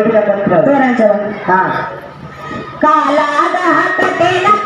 तोरण चौक हा काला हात तेला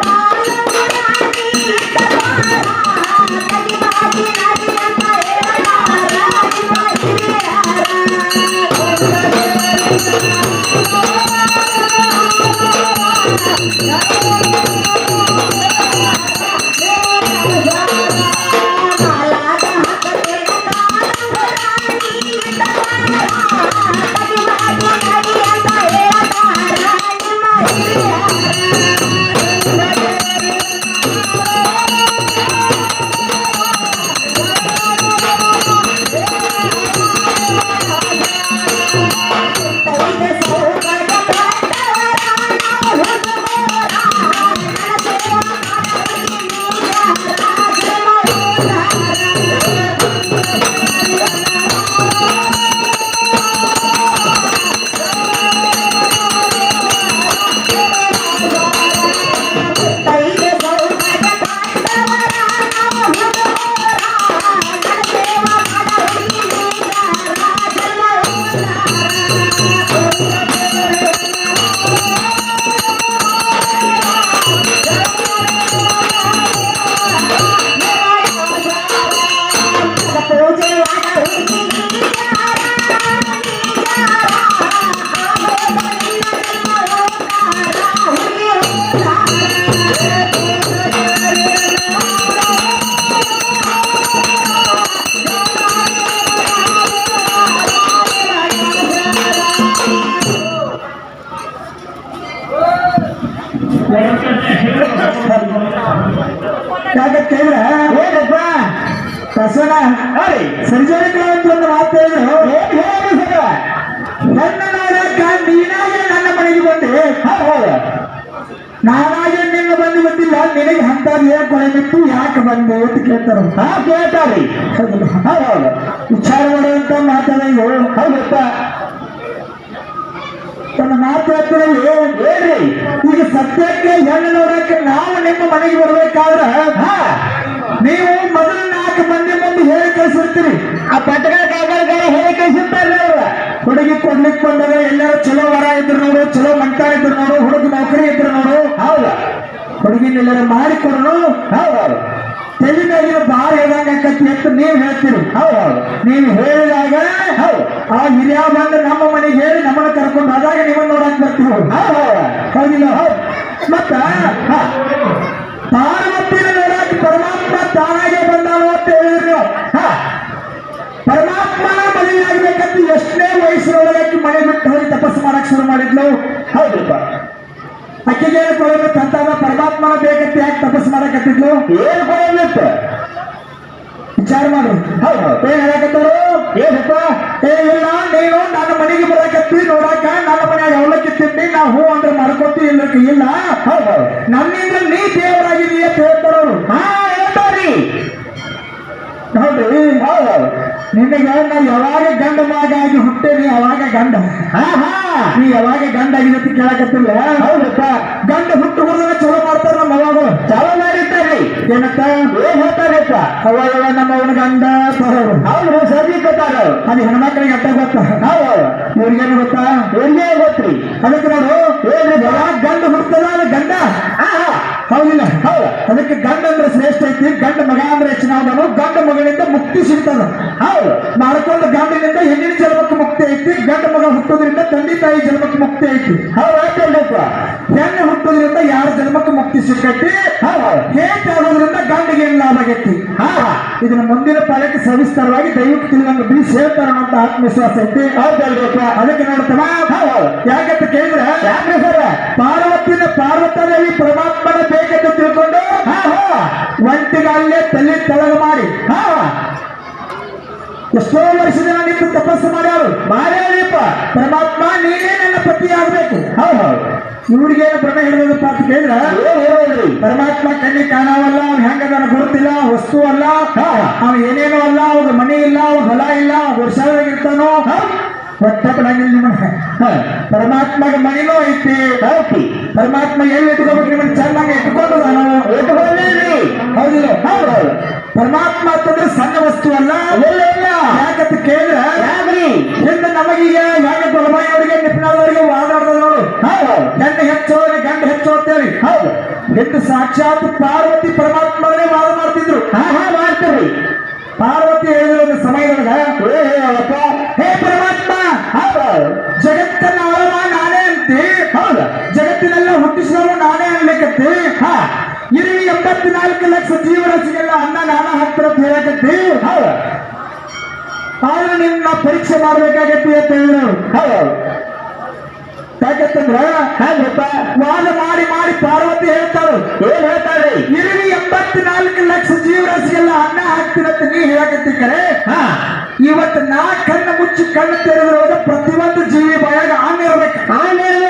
ನಾನಾಗೆ ನಿನ್ನ ಬಂದು ಬಂದಿಲ್ಲ ನಿನಗೆ ಅಂತ ಏನ್ ಕೊನೆ ಬಿಟ್ಟು ಯಾಕೆ ಬಂದು ಅಂತ ಕೇಳ್ತಾರ ಹಾ ಕೇಳ್ತಾರಿ. ವಿಚಾರ ಮಾಡುವಂತ ಮಾತಾಡೋ ಹೌದಪ್ಪ ತನ್ನ ಮಾತಾಡ್ತಾರೆ ಹೇಳ್ರಿ. ಈಗ ಸತ್ಯಕ್ಕೆ ಹೆಣ್ಣು ನೋಡಕ್ಕೆ ನಾವು ನಿಮ್ಮ ಮನೆಗೆ ಬರ್ಬೇಕಾದ್ರೆ ಹಾ, ನೀವು ಮೊದಲು ನಾಲ್ಕು ಮಂದಿ ಮುಂದೆ ಹೇಳಿ ಕಳಿಸಿರ್ತೀರಿ. ಆ ಪಟ್ಟಣ ಕಾಗಾರ ಹೇಳಿ ಕಳಿಸಿರ್ತಾರೆ ಅವ್ರ. ಹುಡುಗಿ ಕೊಡ್ಲಿಕ್ಕೆ ಬಂದಾಗ ಎಲ್ಲರೂ ಚಲೋ ವರ ಇದ್ರು ನೋಡು ಚಲೋ ಮಂಟ ಇದ್ರು ನೋಡು ಹುಡುಗ ನೌಕರಿ ಇದ್ರು ನೋಡು. ಹೌದ. ಹುಡುಗಿನ ಎಲ್ಲರೂ ಮಾಡಿಕೊಡೋಣ ಹೌದೌದು ತೆಲಿನಾಗಿನ ಬಾರ್ ಬಾರ ಆಕತಿ ಅಂತ ನೀವು ಹೇಳ್ತೀರಿ. ಹೌದೌದು ನೀವು ಹೇಳಿದಾಗ ಹೌದು. ಆ ಹಿರಿಯ ಬಂದು ನಮ್ಮ ಮನೆಗೆ ಹೇಳಿ ನಮ್ಮನ್ನ ಕರ್ಕೊಂಡು ಅದಾಗ ನಿಮ್ಮನ್ನ ನೋಡಕ್ ಬರ್ತೀವಿ. ಹೌದು. ಹೌದಿಲ್ಲ? ಹೌದು. ಮತ್ತ ಹಾ, ಮನೆ ಬಿಟ್ಟು ಹೋಗಿ ತಪಸ್ಸು ಮಾಡಕ್ ಶುರು ಮಾಡಿದ್ಲು. ಹೌದಪ್ಪ ಅಕ್ಕಿಗೆ ಏನು ಕೊಡಬೇಕು ಅಂತಾಗ ಪರಮಾತ್ಮನ ಬೇಕಂತ ಯಾಕೆ ತಪಸ್ಸು ಮಾಡಕತ್ತಿದ್ಲು. ಏನು ಕೊಡಬೇಕು ವಿಚಾರ ಮಾಡು. ಹೌದು. ಗಂಡ. ಹಾ ಹಾ. ನೀ ಯಾವಾಗ ಗಂಡ ಆಗಿದತಿ ಕೇಳಕತ್ತಿಲ್ಲ? ಹೌದಪ್ಪ. ಗಂಡ ಹುಟ್ಟು ಹುಡುಗನ ಚಲೋ ಮಾಡ್ತಾರ ನಮ್ಮ ಅವಾಗ ಚಲೋ ಮಾಡಿದ್ದಾರೆ ಏನತ್ತ ಏನ್ ಹೇಳ್ತಾರಪ್ಪ. ಅವಾಗ ನಮ್ಮ ಅವನ ಗಂಡ ತರೋರು ಹೌದು ಸರಿ ಗೊತ್ತಾರ ಅದು ಹೆಣ್ಮಕ್ಳಿಗೆ ಅಟ್ಟ ಗೊತ್ತ? ಹೌದು. ಇವ್ರಿಗೇನು ಗೊತ್ತಾ? ಇವ್ರಿಗೆ ಗೊತ್ತ್ರಿ? ಅದಕ್ಕೆ ನೋಡು ಏನ್ರಿ ಯಾವಾಗ ಗಂಡ ಹುಡ್ತದ ಗಂಡ. ಹಾ ಹೌದಿಲ್ಲ. ಹೌದು. ಅದಕ್ಕೆ ಗಂಡ ಅಂದ್ರೆ ಶ್ರೇಷ್ಠ ಐತಿ ಗಂಡ ಮಗ ಅಂದ್ರೆ ಹೆಚ್ಚಿನವನು ಗಂಡ ಮಗಳಿಂದ ಮುಕ್ತಿ ಸಿಗ್ತದ. ಹೌದು. ಮಾಡ್ಕೊಂಡು ಗಂಡಿನಿಂದ ಹೆಣ್ಣಿನ ಜನ್ಮಕ್ಕೆ ಮುಕ್ತಿ ಐತಿ ಗಂಡ ಮಗ ಹುಟ್ಟೋದ್ರಿಂದ ತಂದೆ ತಾಯಿ ಜನ್ಮಕ್ಕೆ ಮುಕ್ತಿ ಐತಿ. ಹೌದು ಹೇಳ್ತಾರಪ್ಪ ಹೆಣ್ಣು ಹುಟ್ಟೋದ್ರಿಂದ ಯಾರ ಜನ್ಮಕ್ಕೆ ಮುಕ್ತಿ ಸಿಕ್ಕೈತಿ? ಹೇಗೆ ಹೇಟ್ ಆಗೋದ್ರಿಂದ ಗಂಡಿಗೆ ಏನ್ ಲಾಭ ಆಗೈತಿ? ಹಾ ಇದನ್ನ ಮುಂದಿನ ಪಾಲಕ್ಕೆ ಸವಿಸ್ತಾರವಾಗಿ ದೈವಕ್ಕೆ ತಿಳಿದಂಗ ಬಿಡಿ ಹೇಳ್ತಾರ ಅಂತ ಆತ್ಮವಿಶ್ವಾಸ ಐತಿ. ಹೌದಲ್ರಿಪ್ಪ ಅದಕ್ಕೆ ನೋಡ್ತವ? ಹೌದು ಯಾಕಂತ ಕೇಳಿದ್ರೆ ಪಾರ್ವತಿನ ಪಾರ್ವತ ದೇವಿ ಬೇಕಂತ ತಿಳ್ಕೊಂಡು, ಹಾ ಹಾ ತಲೆ ತೊಳಗು ಮಾಡಿ, ಹಾ. ಎಷ್ಟೋ ವರ್ಷದ ನಿಂತು ತಪಸ್ಸು ಮಾಡ್ಯಾರು. ಮಾಡ್ಯಾರಿಪ್ಪ ಪರಮಾತ್ಮ, ನೀನೇ ನನ್ನ ಪತಿ ಆಗ್ಬೇಕು. ಹೌದು ಹೌದು ಇವ್ರಿಗೇನು ಭ್ರಮೆ ಹಿಡಿದಪ್ಪ ಅಂತ ಕೇಳಿದ್ರೆ, ಪರಮಾತ್ಮ ಕಣ್ಣಿ ಕಾಣವಲ್ಲ, ಅವ್ನು ಹೆಂಗ ನನಗೆ ಗೊತ್ತಿಲ್ಲ, ವಸ್ತು ಅಲ್ಲ. ಹಾ. ಅವ ಏನೇನು ಅಲ್ಲ ಅವ್ರ ಮನೆ ಇಲ್ಲ ಅವ್ರ ಹೊಲ ಇಲ್ಲ ವರ್ಷಾಗಿರ್ತಾನೋ ಹೊಟ್ಟೆ ಬಿಡಂಗಿಲ್ಲ ನಿಮ್ಮನ್ನ. ಪರಮಾತ್ಮಗ ಮಣಿನೂ ಐತಿ. ಹೌದಿ ಪರಮಾತ್ಮ ಎಲ್ಲಿ ಇಟ್ಕೋಬೇಕು ನಿಮ್ಮನ್ನ? ಚೆನ್ನಾಗಿ ಇಟ್ಕೊಂಡು ನಾನು ಎತ್ಕೊಂಡ್ರಿ ಹೌದಿಲ್ಲ ಹೌದು ಪರಮಾತ್ಮ ಅಂತಂದ್ರೆ ಸಣ್ಣ ವಸ್ತು ಅಲ್ಲ. ಎಲ್ಲ ಯಾಕಂತ ಕೇಳಿದ್ರೆ ಯಾಕ್ರಿ? ಹಿಂದೆ ನಮಗೀಗ ಹೇಗೆ ಬಲಮಾಯಿ ಅವರಿಗೆ ನಿಪ್ನಾಳವರಿಗೆ ವಾದಾಡ್ದ ನೋಡು. ಹೌದು. ಹೆಣ್ಣು ಹೆಚ್ಚು ಗಂಡ ಹೆಚ್ಚು ಅಂತೇಳಿ. ಹೌದು. ಹಿಂದೆ ಸಾಕ್ಷಾತ್ ಪರೀಕ್ಷೆ ಮಾಡಬೇಕಾಗಿತ್ತು ಅಂತ ಹೇಳಿದ್ರು ಯಾಕಂತಂದ್ರ ಹಾಗಪ್ಪ ವಾದ ಮಾಡಿ ಮಾಡಿ ಪಾರ್ವತಿ ಹೇಳ್ತಾಳು. ಏನ್ ಹೇಳ್ತಾರೆ ಇರಲಿ ಎಂಬತ್ನಾಲ್ಕು ಲಕ್ಷ ಜೀವರಾಶಿಗೆಲ್ಲ ಅನ್ನ ಹಾಕ್ತಿರತ್ತೆ ನೀ ಹೇಳಕತ್ತಿ ಕರೆ ಹಾ. ಇವತ್ತು ನಾ ಕಣ್ಣು ಮುಚ್ಚಿ ಕಣ್ಣು ತೆರೆದಿರುವಾಗ ಪ್ರತಿಯೊಂದು ಜೀವಿ ಬಾಯಾಗ ಆಮೇಲೆ ಇರ್ಬೇಕು ಆಮೇಲೆ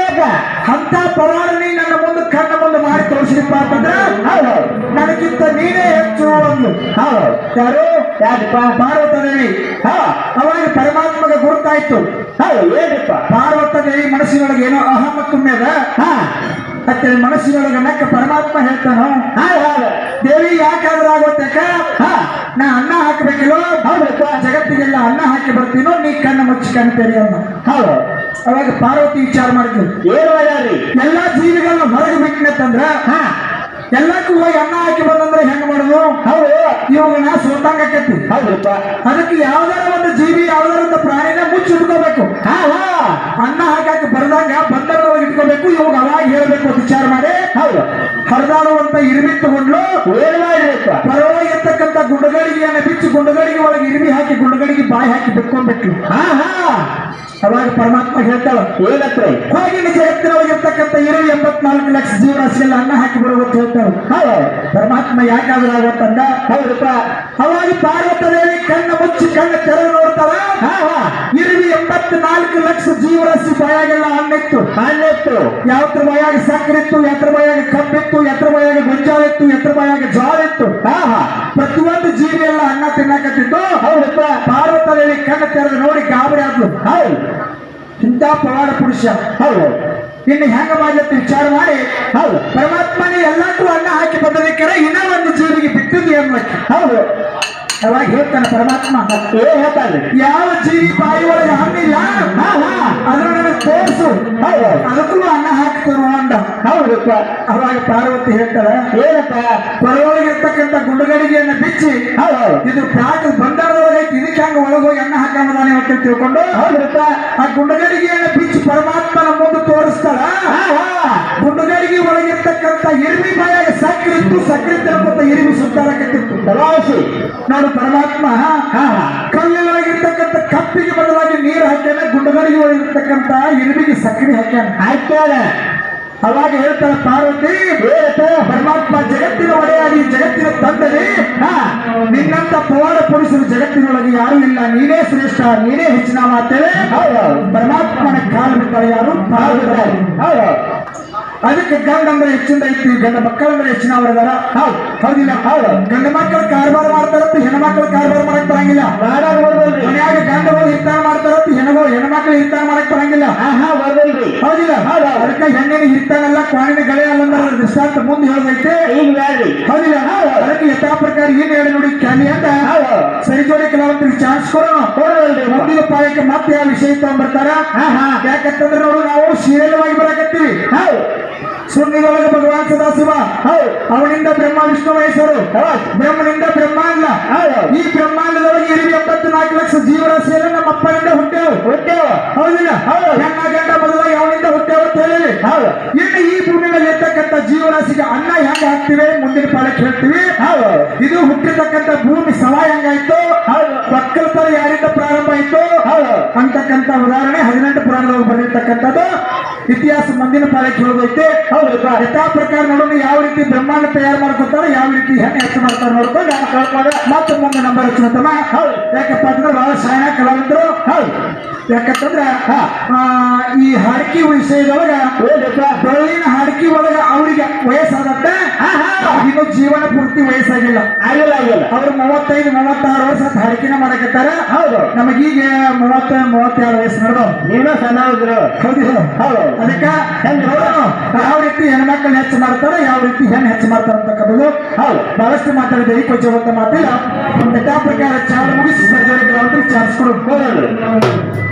ಅಂತ ಪವಾಡ ನೀ ನನ್ನ ಮುಂದೆ ಕಣ್ಣ ಮುಂದೆ ಮಾಡಿ ತೋರಿಸಿದಪ್ಪ ಅಂತಂದ್ರೆ ಹೌದು. ನನಗಿಂತ ನೀನೇ ಹೆಚ್ಚು ಒಂದು. ಯಾರು? ಯಾಕಪ್ಪ ಪಾರ್ವತದೇವಿ ಹಾ. ಅವಾಗ ಪರಮಾತ್ಮಗೆ ಗುರುತಾಯ್ತು. ಏನಪ್ಪ ಪಾರ್ವತ ದೇವಿ ಮನಸ್ಸಿನೊಳಗೆ ಏನೋ ಅಹಮ ತುಂಬ್ಯದ ಹಾ. ಮತ್ತೆ ಮನಸ್ಸಿನೊಳಗೆ ನಕ್ಕ ಪರಮಾತ್ಮ ಹೇಳ್ತಾನ? ದೇವಿ ಯಾಕಾದ್ರೂ ಆಗುತ್ತೆ ಹಾ. ನಾ ಅನ್ನ ಹಾಕಬೇಕಿಲ್ಲೋ? ಹೌದಪ್ಪ ಜಗತ್ತಿಗೆಲ್ಲ ಅನ್ನ ಹಾಕಿ ಬರ್ತೀನೋ? ನೀ ಕಣ್ಣು ಮುಚ್ಚಿ ಕಣ್ಣು ತೆರಿ ಹೌದು. ಅವಾಗ ಪಾರ್ವತಿ ವಿಚಾರ ಮಾಡ್ತೀವಿ ಎಲ್ಲಾ ಜೀವಿಗಳನ್ನ ಹೊರಗೆ ಬಿಟ್ಟಿನತ್ತಂದ್ರ ಹಾ ಎಲ್ಲಕ್ಕೂ ಹೋಗಿ ಅನ್ನ ಹಾಕಿ ಬಂದಂದ್ರೆ ಹೆಂಗ್ ಮಾಡುದು? ಹೌದು. ಇವಾಗ ನಾ ಸೋತಂಗ ಕತ್ತಿ ಹೌದಪ್ಪ ಅದಕ್ಕೆ ಯಾವ್ದಾರ ಒಂದು ಜೀವಿ ಯಾವ್ದಾರ ಒಂದು ಪ್ರಾಣಿನ ಮುಚ್ಚಿ ಇಟ್ಕೋಬೇಕು. ಅನ್ನ ಹಾಕಕ್ಕೆ ಬರ್ದಂಗ ಬಂದರದೊಳಗೆ ಇಟ್ಕೋಬೇಕು. ಇವಾಗ ಅವಾಗ ಹೇಳ್ಬೇಕು ಅಂತ ವಿಚಾರ ಮಾಡಿ. ಹೌದು. ಹರಿದಾಡುವಂತ ಇರ್ಬಿ ತಗೊಂಡ್ಲು. ಏನ್ குண்டு கடிக்கு ಬಿಚ್ಚಿ ಗುಂಡಗಡಿಗೆ ಒಳಗೆ ಇರಿಮಿ ಹಾಕಿ ಗುಂಡಗಡಿಗೆ ಬಾಯಿ ಹಾಕಿ ಬಿಟ್ಕೊಂಡ್ಬಿಟ್ಲು. ಹಾ ಹಾ. ಅವಾಗ ಪರಮಾತ್ಮ ಹೇಳ್ತಾಳ ಏನತ್ರಿ ಹೊರಗಿನ ಜಗತ್ತಿನೊಳಗಿರ್ತಕ್ಕಂಥ ಇರವಿ ಎಂಬತ್ನಾಲ್ಕು ಲಕ್ಷ ಜೀವರಾಶಿಯಲ್ಲಿ ಅನ್ನ ಹಾಕಿ ಬರುವಂತ ಹೇಳ್ತಾರೆ ಹೌದು. ಪರಮಾತ್ಮ ಯಾಕಾದ್ರೂ ಆಗತ್ತಂದ? ಹೌದಪ್ಪ ಅವಾಗ ಪಾರ್ವತದೇವಿ ಕಣ್ಣ ಮುಚ್ಚಿ ಕಣ್ಣ ತೆರೆ ನೋಡ್ತಾಳ. ಹಾ ಹಾ. ಇರವಿ ಎಂಬತ್ನಾಲ್ಕು ಲಕ್ಷ ಜೀವರಾಶಿ ಬಾಯಾಗೆಲ್ಲ ಅನ್ನಿತ್ತು ಅನ್ನೆತ್ತು ಯಾವ್ದ್ರ ಬಾಯಾಗ ಸಕ್ಕರೆ ಇತ್ತು ಎತ್ರ ಬಾಯಾಗ ಕಬ್ಬಿತ್ತು ಎತ್ರ ಬಾಯಾಗ ಗೊಂಜಾಳ ಇತ್ತು ಎತ್ರ ಬಾಯಾಗ ಜೋಳ ಇತ್ತು ಹಾ ಹಾ. ಪ್ರತಿಯೊಂದು ಜೀವಿ ಎಲ್ಲ ಅನ್ನ ತಿನ್ನಕತ್ತಿತ್ತು ಪಾರ್ವತದೇವಿ ಕಣ್ಣು ತೆರೆದು ನೋಡಿ ಗಾಬರಿ ಆದ್ಲು. ಹೌದು. ಇಂಥ ಪವಾಡ ಪುರುಷ. ಹೌದು. ಇನ್ನು ಹೆಂಗ ಮಾಡ್ಲತ್ತ ವಿಚಾರ ಮಾಡಿ. ಹೌದು. ಪರಮಾತ್ಮನೇ ಎಲ್ಲಕ್ಕೂ ಅನ್ನ ಹಾಕಿ ಬಂದದಕ್ಕೆ ಇನ್ನ ಒಂದು ಜೀವಿಗೆ ಬಿಟ್ಟಿದ್ದು ಅನ್ನಕ್ಕೆ ಹೌದು. ಅವಾಗ ಹೇಳ್ತಾನೆ ಪರಮಾತ್ಮ ಏನ್ ಹೇಳ್ತಾರ್ರಿ ಯಾವ ಜೀವಿ ಬಾಯಿ ಒಳಗೆ ಹಣ್ಣಿಲ್ಲ? ಅದ್ರ ನನಗೆ ತೋರಿಸು. ಅದಕ್ಕೂ ಅನ್ನ ಹಾಕ್ತಾರೋ ಅಂದ. ಹೌದಪ್ಪ ಅವಾಗ ಪಾರ್ವತಿ ಹೇಳ್ತಾರೆ ಏನಪ್ಪ ಪರವಾಗಿರ್ತಕ್ಕಂಥ ಗುಂಡುಗಡಿಗೆಯನ್ನು ಬಿಚ್ಚಿ ಇದು ಪ್ಯಾಕ್ ಬಂಡಾರದೊಳಗೆ ಇದಕ್ಕೆ ಹಂಗ ಒಳಗೋಗಿ ಅನ್ನ ಹಾಕಂಬದಾನೆ ಅಂತ ತಿಳ್ಕೊಂಡು ಹೌದಪ್ಪ ಆ ಗುಂಡುಗಡಿಗೆಯನ್ನು ಬಿಚ್ಚಿ ಪರಮಾತ್ಮನ ಮುಂದೆ ತೋರಿಸ್ತಾಳ? ಗುಂಡುಗಡಿಗೆ ಒಳಗಿರ್ತಕ್ಕಂಥ ಇರ್ಮಿ ಬಾಯಾಗ ಸಕ್ಕರೆ ಇತ್ತು ಸಕ್ಕರೆ ತಿಳ್ಕೊಂತ ಇರ್ವಿ ಸುತ್ತಾಡಕತ್ತಿತ್ತು. ದವಾಸಿ ನಾನು ಪರಮಾತ್ಮ. ಕಲ್ಲಿನೊಳಗಿರ್ತಕ್ಕಂಥ ಕಪ್ಪಿಗೆ ಬದಲಾಗಿ ನೀರು ಹಾಕ್ಯಾನೆ ಗುಂಡಗಳಿಗೆ ಒಳಗಿರ್ತಕ್ಕಂಥ ಇರುವಿಗೆ ಸಕ್ಕರೆ ಹಾಕ್ಯಾನ. ಹಾಕ್ಯಾರ ಅವಾಗ ಹೇಳ್ತಾರೆ ಪಾರ್ವತಿ ಪರಮಾತ್ಮ ಜಗತ್ತಿನ ಒಡೆಯಾಗಿ ಜಗತ್ತಿನ ತಂದರಿ ಹಾ. ನಿನ್ನಂತ ಪವಾಡ ಪುರುಷರು ಜಗತ್ತಿನೊಳಗೆ ಯಾರು ಇಲ್ಲ. ನೀನೇ ಶ್ರೇಷ್ಠ ನೀನೇ ಹೆಚ್ಚಿನ ಮಾತೇವೆ. ಪರಮಾತ್ಮನ ಕಾಲ ಬಿಟ್ಟರೆ ಯಾರು ಪಾರ್ವತಿ. ಅದಕ್ಕೆ ಗಂಡ ಅಂದ್ರೆ ಹೆಚ್ಚಿಂದ ಐತಿ ಗಂಡ ಮಕ್ಕಳಂದ್ರೆ ಹೆಚ್ಚಿನ ಅವರದಾರ ಹೌದು ಹೌದಿಲ್ಲ ಹೌದು. ಗಂಡ ಮಕ್ಕಳು ಕಾರ್ಬಾರ ಮಾಡ್ತಾರಂತ ಹೆಣ್ಮಕ್ಳು ಕಾರ್ಬಾರ ಮಾಡಕ್ ಬರಂಗಿಲ್ಲ. ಮನೆಯಾಗ ಗಂಡ ಹೋಗಿ ಗಂಡಗಳು ಮಾಡ್ತಾರಂತ ಹೆಣ್ಣು ಹೆಣ್ಮಕ್ಳು ಹಿರ್ತಾನ ಮಾಡಕ್ ಬರಂಗಿಲ್ಲ. ಹೌದಿಲ್ಲ? ಅದಕ್ಕೆ ಹೆಣ್ಣಿನ ಹಿರ್ತಾನಲ್ಲ ಕ್ವಾಣಿನ ಗಳೆ ಅಲ್ಲ ದೃಷ್ಟಾಂತ ಮುಂದೆ ಹೇಳದೈತೆ. ಹೌದಿಲ್ಲ? ಅದಕ್ಕೆ ಯಥಾ ಪ್ರಕಾರ ಏನ್ ಹೇಳಿ ನೋಡಿ ಕ್ಯಾನಿ ಅಂತ. ಹೌದು ಸರಿ ಜೋಡಿ ಕೆಲವಂತ ಚಾನ್ಸ್ ಕೊಡೋಣ. ಮುಂದಿನ ಪಾಯಕ್ಕೆ ಮತ್ತೆ ಯಾವ ವಿಷಯ ತಗೊಂಡ್ಬರ್ತಾರ? ಹಾ ಹಾ. ಯಾಕಂತಂದ್ರೆ ನೋಡು ನಾವು ಶೀಲವಾಗಿ ಬರಕತ್ತೀವಿ. ಹೌದು. ಸುನ್ನಿದೊಳಗೆ ಭಗವಾನ್ ಸದಾಶಿವ. ಹೌದು. ಅವನಿಂದ ಬ್ರಹ್ಮ ವಿಷ್ಣು ಮಹೇಶ್ವರು. ಬ್ರಹ್ಮನಿಂದ ಬ್ರಹ್ಮಾಂಡ. ಈ ಬ್ರಹ್ಮಾಂಡದೊಳಗೆ ಇರುವ ಎಂಬತ್ತು ನಾಲ್ಕು ಲಕ್ಷ ಜೀವರಾಶಿಯಲ್ಲಿ ನಮ್ಮ ಅಪ್ಪನಿಂದ ಹುಟ್ಟೆವು. ಹುಟ್ಟೆವು. ಹೌದಿಲ್ಲ? ಹೌದು. ಹೆಣ್ಣ ಗಂಡ ಮೊದಲಾಗಿ ಅವನಿಂದ ಹುಟ್ಟೆವು ಅಂತ ಹೇಳಿ ಹೌದು. ಇನ್ನು ಈ ಭೂಮಿ ಮೇಲೆ ಇರ್ತಕ್ಕಂಥ ಜೀವರಾಶಿಗೆ ಅನ್ನ ಹೆಂಗ ಹಾಕ್ತಿವಿ? ಮುಂದಿನ ಪಾಲಕ್ಕೆ ಹೇಳ್ತೀವಿ. ಹೌದು. ಇದು ಹುಟ್ಟಿರ್ತಕ್ಕಂಥ ಭೂಮಿ ಸಮ ಹೆಂಗಾಯ್ತು ಹೌದು. ಒಕ್ಕಲ್ತರ ಯಾರಿಂದ ಪ್ರಾರಂಭ ಆಯ್ತು? ಹೌದು. ಅಂತಕ್ಕಂಥ ಉದಾಹರಣೆ ಹದಿನೆಂಟು ಪುರಾಣದೊಳಗೆ ಬರೆದಿರ್ತಕ್ಕಂಥದ್ದು. ಇತಿಹಾಸ ಮುಂದಿನ ಪಾಲಕ್ಕೆ ಹೇಳೋದೈತೆ ಹೌದಪ್ಪ ಯಥಾ ಪ್ರಕಾರ ನೋಡೋಣ ಯಾವ ರೀತಿ ಬ್ರಹ್ಮಾಂಡ ತಯಾರು ಮಾಡ್ಕೊತಾರೆ ಯಾವ ರೀತಿ ಹೆಣ್ಣು ಹೆಚ್ಚು ಮಾಡ್ತಾರೆ ನೋಡ್ಕೊಂಡು ಕಳ್ಕೊಂಡು ಮತ್ತೆ ಮುಂದೆ ನಂಬರ್ ಹೌದು. ಯಾಕಪ್ಪ ಅಂದ್ರೆ ಬಹಳ ಶಾಣ ಕಲಾವಿದರು. ಹೌದು. ಯಾಕಂತಂದ್ರೆ ಆ, ಈ ಹಡಕಿ ವಿಷಯದೊಳಗ ಬೆಳ್ಳಿನ ಹಾಡಿಕೆ ಒಳಗ ಅವರಿಗೆ ವಯಸ್ಸಾದತ್ತೆ ಇನ್ನು ಜೀವನ ಪೂರ್ತಿ ವಯಸ್ಸಾಗಿಲ್ಲ. ಆಗಿಲ್ಲ ಆಗಿಲ್ಲ. ಅವ್ರು ಮೂವತ್ತೈದು ಮೂವತ್ತಾರು ವರ್ಷ ಹಾಡಿಕೆನ ಮಾಡಕತ್ತಾರ. ಹೌದು. ನಮಗೀಗ ಮೂವತ್ತ ಮೂವತ್ತೆರಡು ವಯಸ್ಸು ನಡೆದು? ನೀವೇ ಸಣ್ಣ ಹೌದಿಲ್ಲ ಹೌದು. ಅದಕ್ಕೆ ಯಾವ ರೀತಿ ಹೆಣ್ಮಕ್ಳು ಹೆಚ್ಚು ಮಾಡ್ತಾರೆ ಯಾವ ರೀತಿ ಹೆಣ್ಣು ಹೆಚ್ಚು ಮಾಡ್ತಾರೆ ಅಂತಕ್ಕಂಥದ್ದು ಹೌದು. ಬಹಳಷ್ಟು ಮಾತಾಡಿದೆ ಈ ಕೊಚ್ಚ ಮಾತಿಲ್ಲ. ಪ್ರಕಾರ ಚಾಲ ಮುಗಿಸಿ ಸರ್ಜರಿ ಅಂತ ಚಾನ್ಸ್ ಕೊಡು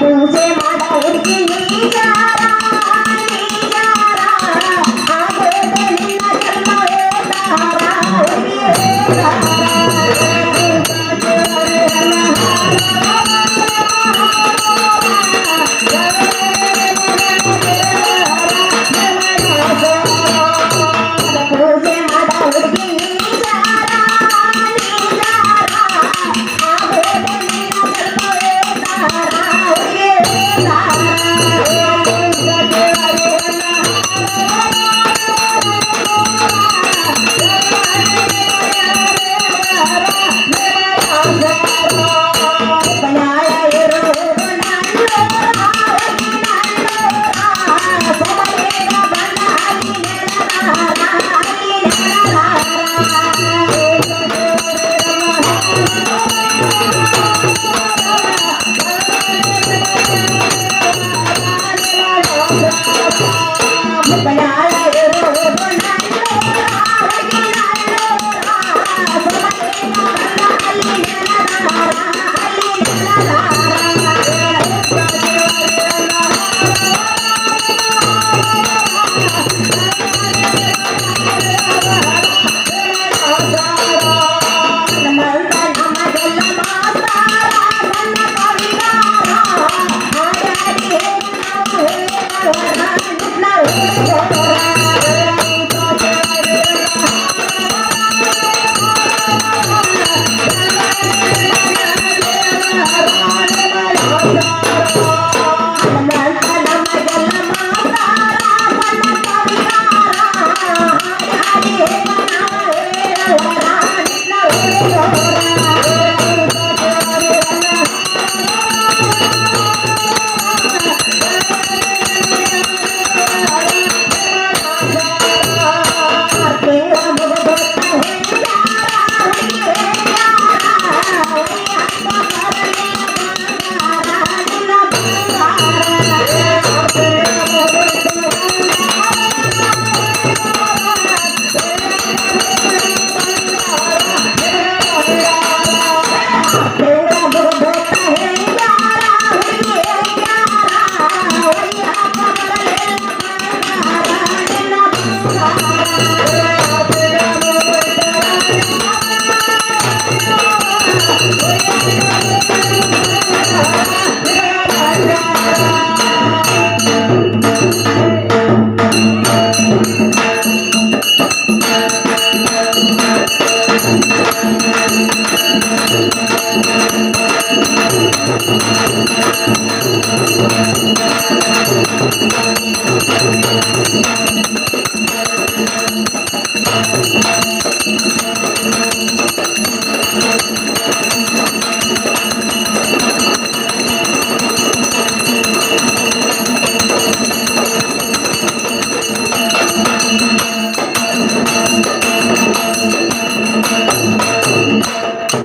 পৌঁছে